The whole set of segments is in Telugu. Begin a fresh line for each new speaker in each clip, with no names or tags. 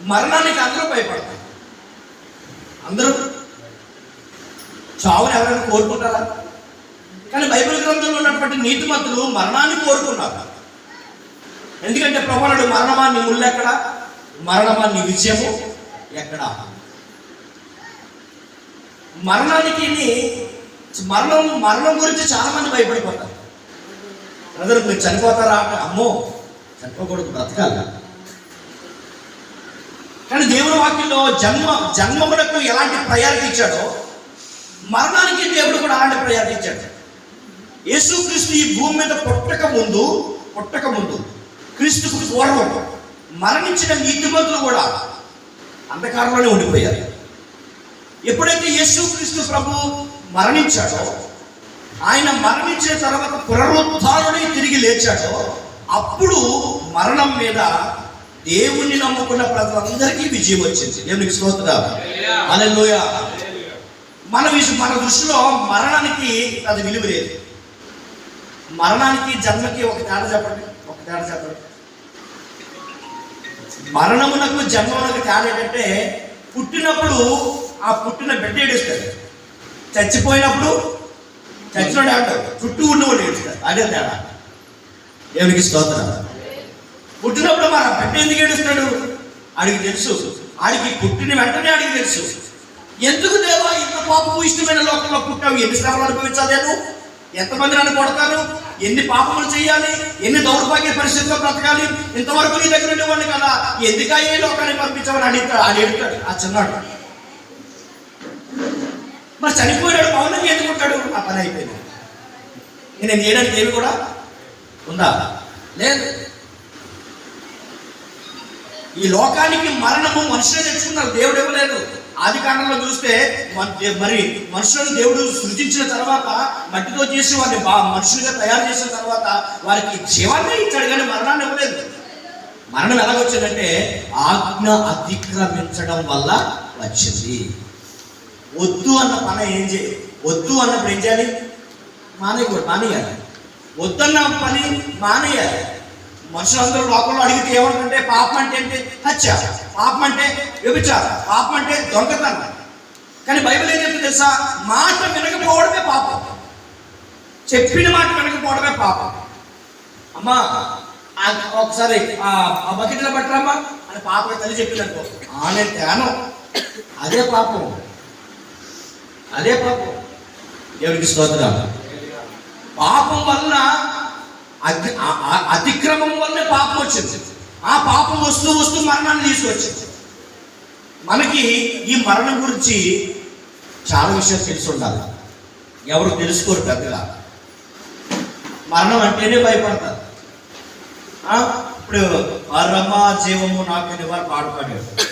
మరణానికి అందరూ భయపడతారు. అందరూ చావుని ఎవరైనా కోరుకుంటారా? కానీ బైబిల్ గ్రంథంలో ఉన్నటువంటి నీతిమంతులు మరణాన్ని కోరుకున్నారు. ఎందుకంటే ప్రభుత్వ మరణమా నీ మరణమాన్ని మరణమా నీ విజయము ఎక్కడ? మరణానికి మరణం మరణం గురించి చాలా మంది భయపడిపోతారు. అందరూ మీరు చనిపోతారా అమ్మో చనిపోకూడదు బ్రతకాలి. కానీ వాక్యంలో జన్మ జన్మమునకు ఎలాంటి ప్రయారిటీ ఇచ్చాడో మరణానికి దేవుడు కూడా అలాంటి ప్రయారిటీ ఇచ్చాడు. యేసుక్రీస్తు ఈ భూమి మీద పుట్టక ముందు పుట్టక ముందు క్రీస్తుకు పూర్వం మరణించిన నీతిమంతులు కూడా అంధకారంలోనే ఉండిపోయారు. ఎప్పుడైతే యేసుక్రీస్తు ప్రభు మరణించాడో ఆయన మరణించిన తర్వాత పునరుద్ధారుడై తిరిగి లేచాడో అప్పుడు మరణం మీద దేవుణ్ణి నమ్ముకున్న ప్రజలందరికీ విజయం వచ్చింది. దేవునికి స్తోత్రం అలెల్లోయ మన విషయం మన దృష్టిలో మరణానికి అది విలువ లేదు. మరణానికి జన్మకి ఒక తేడా చెప్పండి. ఒక తేడా చెప్పండి. మరణమునకు జన్మమునకు తేడా ఏంటంటే పుట్టినప్పుడు ఆ పుట్టిన బిడ్డ ఏడుస్తాడు. చచ్చిపోయినప్పుడు చచ్చినోడు చుట్టూ ఉన్నవాడు ఏడుస్తాడు. అదే తేడా. దేవునికి స్తోత్రం పుట్టినప్పుడు మన బిడ్డ ఎందుకు ఏడుస్తాడు ఆడికి తెలుసు. ఆడికి పుట్టిన వెంటనే ఆడికి తెలుసు. ఎందుకు దేవా ఇంత పాపము ఇష్టమైన లోకంలో పుట్టావు? ఎన్ని శ్రమలు అనుభవించాలి నేను ఎంతమంది నన్ను కొడతాను ఎన్ని పాపములు చేయాలి? ఎన్ని దౌర్భాగ్య పరిస్థితుల్లో బ్రతకాలి? ఇంతవరకు నీ దగ్గర ఉండేవాడిని కదా. ఎందుకా ఏ లోకాన్ని పంపించామని అడిగితే ఆడు అడుగుతాడు ఆ చిన్నాడు. మరి చనిపోయాడు పౌర్ణమి ఎందుకుంటాడు ఆ పని అయిపోయింది. నేను చేయడానికి ఏమి కూడా ఉందా? లేదు. ఈ లోకానికి మరణము మనుషులే తెచ్చుకున్నారు దేవుడు ఇవ్వలేదు. ఆది కాండంలో చూస్తే మరి మనుషులను దేవుడు సృజించిన తర్వాత మట్టితో చేసి వారిని బా మనుషులుగా తయారు చేసిన తర్వాత వారికి జీవాన్ని ఇచ్చాడు కానీ మరణాన్ని ఇవ్వలేదు. మరణం ఎలాగొచ్చిందంటే ఆజ్ఞ అతిక్రమించడం వల్ల వచ్చింది. వద్దు అన్న పని ఏం చేయాలి వద్దు అన్నప్పుడు ఏం చేయాలి? మానేయకూడదు మానేయాలి. వద్దన్న పని మానేయాలి. మనుషులందరూ లోకంలో అడిగితే ఏమంటుంటే పాపం అంటే ఏంటి హత్య పాపం అంటే వ్యభిచారం పాపం అంటే దొంగతనం. కానీ బైబిల్ ఏం చెప్తుంది తెలుసా? మాట వినకపోవడమే పాపం. చెప్పిన మాట వినకపోవడమే పాపం. అమ్మా ఒకసారి ఆ బకెట్లో పట్టరమ్మా అని పాప తల్లి చెప్పింది అనుకో ఆ నేను తేను. అదే పాపం. అదే పాపం. ఎవరికి స్తోత్రం. పాపం వలన అతి అతిక్రమం వల్లే పాపం వచ్చింది. ఆ పాపం వస్తూ వస్తూ మరణాన్ని తీసుకొచ్చింది. మనకి ఈ మరణం గురించి చాలా విషయాలు తెలిసి ఉండాలి. ఎవరు తెలుసుకోరు పెద్దగా. మరణం అంటేనే భయపడతారు. ఇప్పుడు పరమ జీవము నాకు వారు పాట పాడాడు.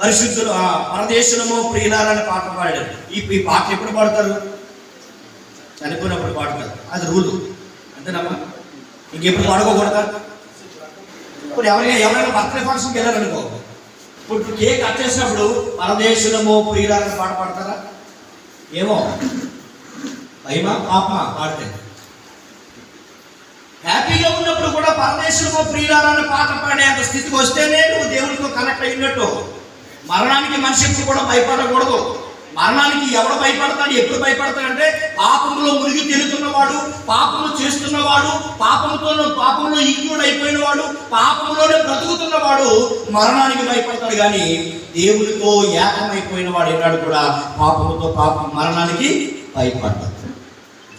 పరిశుద్ధులు పరదేశము ప్రియులారని పాట పాడాడు. ఈ ఈ పాట ఎప్పుడు పాడతారు? చనిపోయినప్పుడు పాడతారు. అది రూలు. అంతేనమ్మా. ఇంకెప్పుడు పాడుకోకూడదా ఇప్పుడు ఎవరైనా ఎవరైనా బర్త్డే ఫంక్షన్కి వెళ్ళారనుకో. ఇప్పుడు కేక్ కట్ చేసినప్పుడు పరదేశులము ప్రియులారని పాట పాడతారా? ఏమో. భయమా పాపమా పాడితే. హ్యాపీగా ఉన్నప్పుడు కూడా పరదేశంలో ప్రియులారని పాట పాడే అంత స్థితికి వస్తేనే నువ్వు దేవునితో కనెక్ట్ అయినట్టు. మరణానికి మనిషి కూడా భయపడకూడదు. మరణానికి ఎవడు భయపడతాడు ఎప్పుడు భయపడతాడు అంటే పాపంలో మునిగి తిరుగుతున్నవాడు పాపము చేస్తున్నవాడు పాపంతో పాపంలో ఇంక్లూడ్ అయిపోయిన వాడు పాపంలోనే బ్రతుకుతున్నవాడు మరణానికి భయపడతాడు. కానీ దేవునితో ఏకమైపోయిన వాడు ఏనాడు కూడా పాపముతో పాపం మరణానికి భయపడతాడు.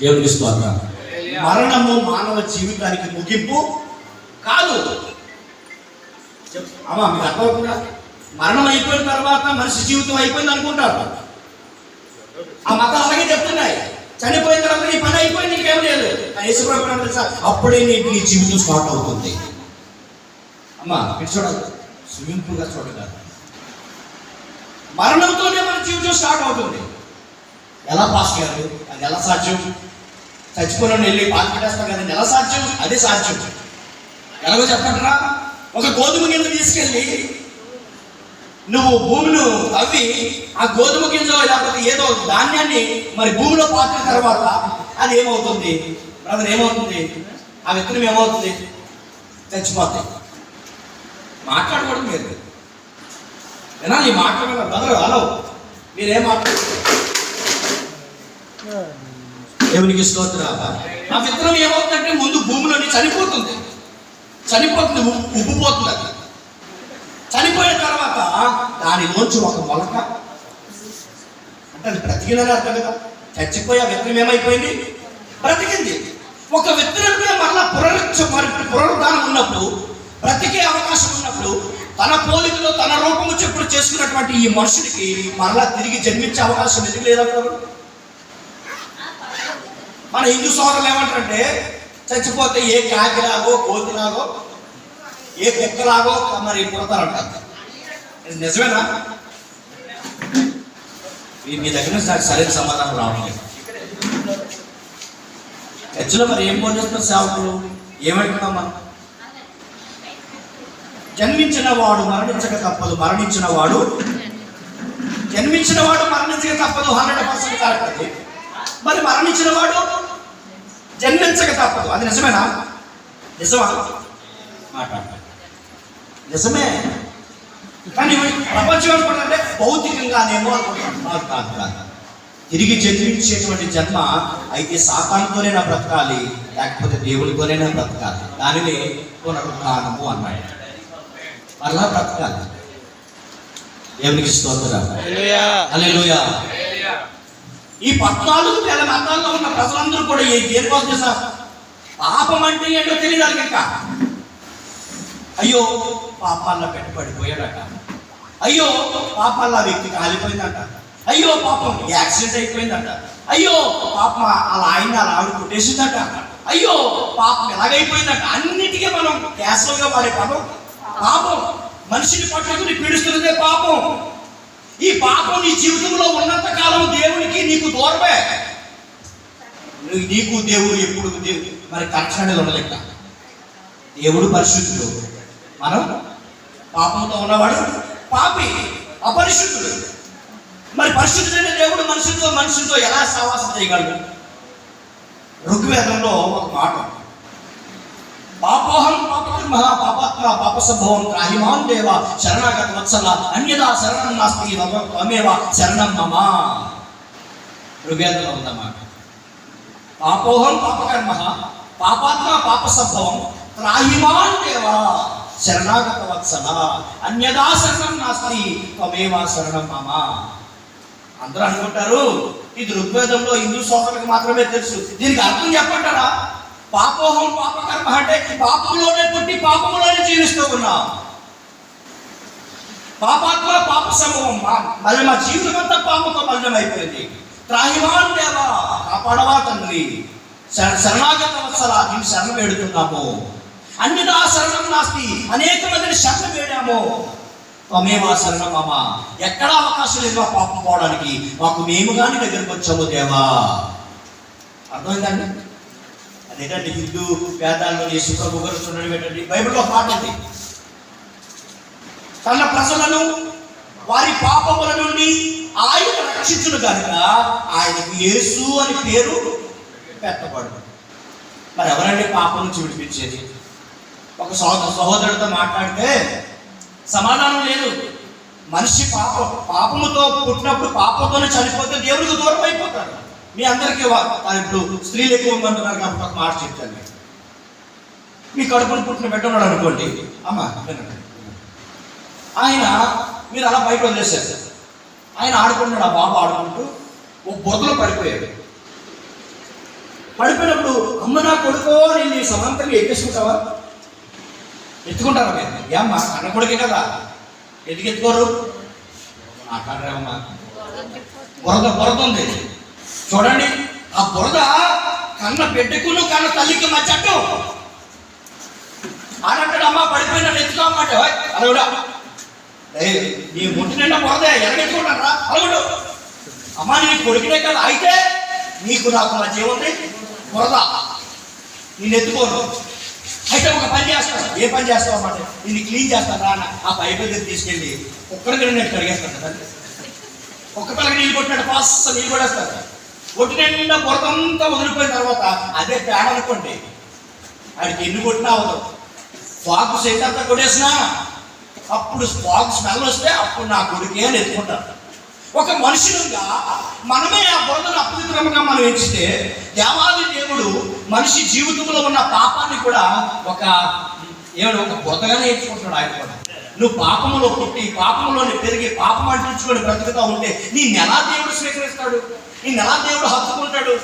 దేవునికి స్తోత్రం. మరణము మానవ జీవితానికి ముగింపు కాదు. అమ్మా మీకు అర్థమవుతుందా? మరణం అయిపోయిన తర్వాత మనిషి జీవితం అయిపోయింది అనుకుంటారు. ఆ మతాలు అలాగే చెప్తున్నాయి. చనిపోయిన తర్వాత నీ పని అయిపోయింది నీకేం లేదు. కానీ యేసుప్రభు తెలుసా అప్పుడే నీకు నీ జీవితం స్టార్ట్ అవుతుంది. అమ్మా చూడదు చూడాలి స్విమ్మింగ్ పూల్గా చూడగలరు మరణంతోనే మన జీవితం స్టార్ట్ అవుతుంది. ఎలా పాస్ చేయాలి అది ఎలా సాధ్యం? చచ్చిపోయిన వెళ్ళి పాత పెట్టేస్తాం కదండి ఎలా సాధ్యం? అదే సాధ్యం. ఎలాగో చెప్పండిరా? ఒక గోధుమ గింజ తీసుకెళ్ళి నువ్వు భూమిలో తవ్వి ఆ గోధుమ గింజ లేకపోతే ఏదో ధాన్యాన్ని మరి భూమిలో పాతిన తర్వాత అది ఏమవుతుంది? బ్రదర్ ఏమవుతుంది? ఆ విత్తనం ఏమవుతుంది? చచ్చిపోతాయి. మాట్లాడకూడదు మీరు వినాలి ఈ మాట వినాలి బ్రదర్ హలో. మీరేం మాట్లాడుతున్నారు? దేవునికి స్తోత్ర ఆ విత్తనం ఏమవుతుందంటే ముందు భూమిలోని చనిపోతుంది. చనిపోతుంది ఉ- ఉబ్బిపోతుంది అది. చనిపోయిన తర్వాత దానిలోంచి ఒక మొలక. అంటే అది బ్రతికినని అర్థం కదా. చచ్చిపోయి ఆ విత్తనం ఏమైపోయింది? బ్రతికింది. ఒక విత్తనం కూడా మరలా పునరుచ్చ మరి పునరుద్ధానం ఉన్నప్పుడు బ్రతికే అవకాశం ఉన్నప్పుడు తన పోలికలో తన రూపము చెప్పుడు చేసుకున్నటువంటి ఈ మనుషుడికి మరలా తిరిగి జన్మించే అవకాశం ఎందుకు లేదంటారు మన హిందూ సోదరులు ఏమంటారంటే చచ్చిపోతే ఏ కాకిలాగో కోతిలాగో ఏ కుక్కలాగో మరి పుడతారంటారు ఇది నిజమేనా? మీ దగ్గర నుంచి నాకు సరైన సమాధానం రావట్లేదు చర్చిలో మరి ఏం పోషిస్తున్నారు సేవకులు? ఏమంటున్నామా జన్మించిన వాడు మరణించక తప్పదు మరణించిన వాడు జన్మించిన వాడు మరణించక తప్పదు హండ్రెడ్ పర్సెంట్ కరెక్ట్ అది. మరి మరణించిన వాడు జన్మించక తప్పదు అది నిజమేనా? నిజమా? మాట నిజమే. కానీ ప్రపంచం అనుకుంటే భౌతికంగానేమో అనుకుంటాం కాదు, కాదు, కాదు. తిరిగి జన్మించేటువంటి జన్మ అయితే సాతానుతోనే నా బ్రతకాలి లేకపోతే దేవుడితోనే నా బ్రతకాలి. దానిని పునరుద్ధానము అన్నాడు. అలా బ్రతకాలి. దేవునికి స్తోత్రం. హల్లెలూయా. ఈ పద్నాలుగు వేల మతాల్లో ఉన్న ప్రజలందరూ కూడా ఏ దేనికోసం చేసా పాపం అంటే ఏంటో తెలియదు ఇంకా. అయ్యో పాపాల్లో పెట్టుబడిపోయాడట అయ్యో పాపాల్లో ఆ వ్యక్తి కాలిపోయిందంట. అయ్యో పాపం యాక్సిడెంట్ అయిపోయిందంట. అయ్యో పాపం అలా ఆయన అలా ఆవిడ కొట్టేసిందట. అయ్యో పాపం ఎలాగైపోయిందంట. అన్నిటికీ మనం క్యాసువల్గా వాడే పదం పాపం మనిషిని పట్టుకుని పీడిస్తున్నదే పాపం. ఈ పాపం నీ జీవితంలో ఉన్నంత కాలం దేవునికి నీకు దూరమే. నీకు దేవుడు ఎప్పుడు మరి కనెక్షన్ అనేది ఉండలేక. దేవుడు పరిశుద్ధుడు. మనం పాపంతో ఉన్నవాడు. పాపి అపరిశుద్ధుడు. మరి పరిశుద్ధుడైన దేవుడు మనుషులతో మనుషులతో ఎలా సహవాసం చేయగలడు? ఋగ్వేదంలో ఒక మాట. పాపోహం పాపకర్మ పాపాత్మ పాప సంభవం త్రాహిమాన్ దేవ శరణాగత వత్సల అన్యదా శరణం నాస్తి తమ- త్వమేవ శరణం మమ. ఋగ్వేదంలో ఉందన్నమాట పాపోహం పాపకర్మ పాపాత్మ పాప సంభవం త్రాహిమాన్ దేవా. శరణాగత వత్సల అన్యదా శరణం నాస్తి త్వమేవా శరణం మామ. అందరూ అనుకుంటారు ఇది ఋగ్వేదంలో హిందూ సోదరులకు మాత్రమే తెలుసు. దీనికి అర్థం చెప్పంటారా? పాపోహం పాపకర్మ అంటే పాపంలోనే పుట్టి పాపంలోనే జీవిస్తూ ఉన్నాం. పాపాత్మ పాప సమూహం మళ్ళీ మా జీవితం అంతా పాపంతో మలినమైపోయింది. త్రాహిమాన్ దేవా కాపాడవా తండ్రి. శరణాగత వత్సల నేను శరణం పెడుతున్నాము అన్యదా శరణం నాస్తి. అనేక మందిని శరణం వేడాము. త్వమేవా శరణం మామ? ఎక్కడ అవకాశం లేదు మా పాపం పోవడానికి. మాకు మేము కానీ దగ్గరకు వచ్చాము దేవా. అర్థమైందండి? అదేంటండి హిందూ వేదాల్లో సుఖ గారు చూడడం ఏంటండి? బైబిల్లో పాట ఉంది. తన ప్రజలను వారి పాపముల నుండి ఆయన రక్షించును కనుక ఆయనకు యేసు అని పేరు పెట్టబడు మరి ఎవరండి పాపం నుంచి విడిపించేది ఒక సహోదర సహోదరుడితో మాట్లాడితే సమాధానం లేదు. మనిషి పాప పాపముతో పుట్టినప్పుడు పాపంతోనే చనిపోతే దేవుడికి దూరం అయిపోతాడు. మీ అందరికీ ఇప్పుడు స్త్రీలు ఎక్కువ మంది ఉన్నారు కాబట్టి ఒక మాట చెప్తాను. మీ కడుపును పుట్టిన బిడ్డ అనుకోండి. అమ్మ వినండి. ఆయన మీరు అలా బయట వదిలేశారు. ఆయన ఆడుకుంటున్నాడు ఆ బాబు ఆడుకుంటూ ఓ బురదలో పడిపోయాడు. పడిపోయినప్పుడు అమ్మ నా కొడుకో నేను నీ సమాంతరంగా ఎక్కేసుకుంటావా ఎత్తుకుంటారా మీరు? ఏమ్మా అన్న కొడుకే కదా? ఎందుకు ఎత్తుకోరు? మాట్లాడరేమ్మా బురద బురద ఉంది. చూడండి ఆ బురద కన్న బిడ్డకును కన్న తల్లికి మధ్య అడ్డు ఆడంటాడు అమ్మ పడిపోయిన ఎత్తుకో అన్నమాట నీ ముట్టి నిండా బురదే ఎరగెత్తుకుంటారా అలగుడు. అమ్మా నీ కొడుకునే కదా అయితే నీకు నాకు మధ్య ఉంది బురద. నేను ఎత్తుకోను. అయితే ఒక పని చేస్తాను ఏ పని చేస్తావు అన్నమాట? నేను క్లీన్ చేస్తాను రానా. ఆ పైపు దగ్గర తీసుకెళ్ళి ఒక్కరికి నేను కడిగేస్తాను కదా ఒక్క పిల్లకి నీళ్ళు కొట్టినట్టు పాస్ నీళ్ళు కొడేస్తాను కొట్టిన నిండా బురద అంతా వదిలిపోయిన తర్వాత అదే పేడ అనుకోండి. ఆడికి ఎన్ని కొట్టినా అవదు. ఫాగ్ సెట్ అంతా కొట్టేసినా అప్పుడు ఫాగ్ స్మెల్ వస్తే అప్పుడు నా కొడుకే అని ఎత్తుకుంటారు ఒక మనుషులుగా మనమే ఆ బురదను అపవిత్రంగా మనం ఇచ్చితే దేవాది దేవుడు మనిషి జీవితంలో ఉన్న పాపాన్ని కూడా ఒక ఏమన్నా ఒక బురదగానే నేర్చుకుంటున్నాడు ఆయన కూడా. నువ్వు పాపములో పుట్టి పాపంలోనే పెరిగి పాపం అంటించుకొని బ్రతుకుతా ఉంటే నీ ఎలా దేవుడు స్వీకరిస్తాడు? నీ ఎలా దేవుడు హత్తుకుంటాడు?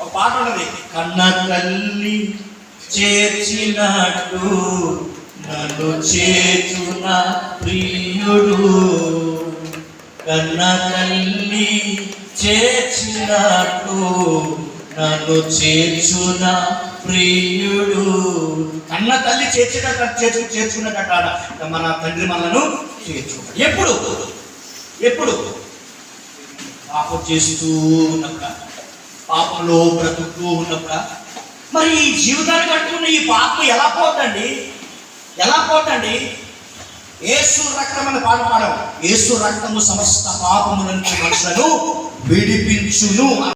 ఒక పాట ఉన్నది కన్న తల్లి చేర్చినట్టు నన్ను చేతున ప్రియుడు. కన్న తల్లి చేర్చినట్టు నన్ను చేర్చున ప్రియుడు. కన్న తల్లి చేర్చిన చేర్చు చేర్చుకున్నట్ట మన తండ్రి మనను చేర్చుకుంటాడు ఎప్పుడు? ఎప్పుడు? పాపం చేస్తూ ఉన్నప్పుడు? పాపంలో బ్రతుకుతూ ఉన్నప్పుడు? మరి ఈ జీవితానికి కట్టుకున్న ఈ పాపం ఎలా పోతండి ఎలా పోతండి ఏసు రక్తం అని పాట పాడము ఏసు రక్తము సమస్త పాపము నుంచి మనుషులను విడిపించును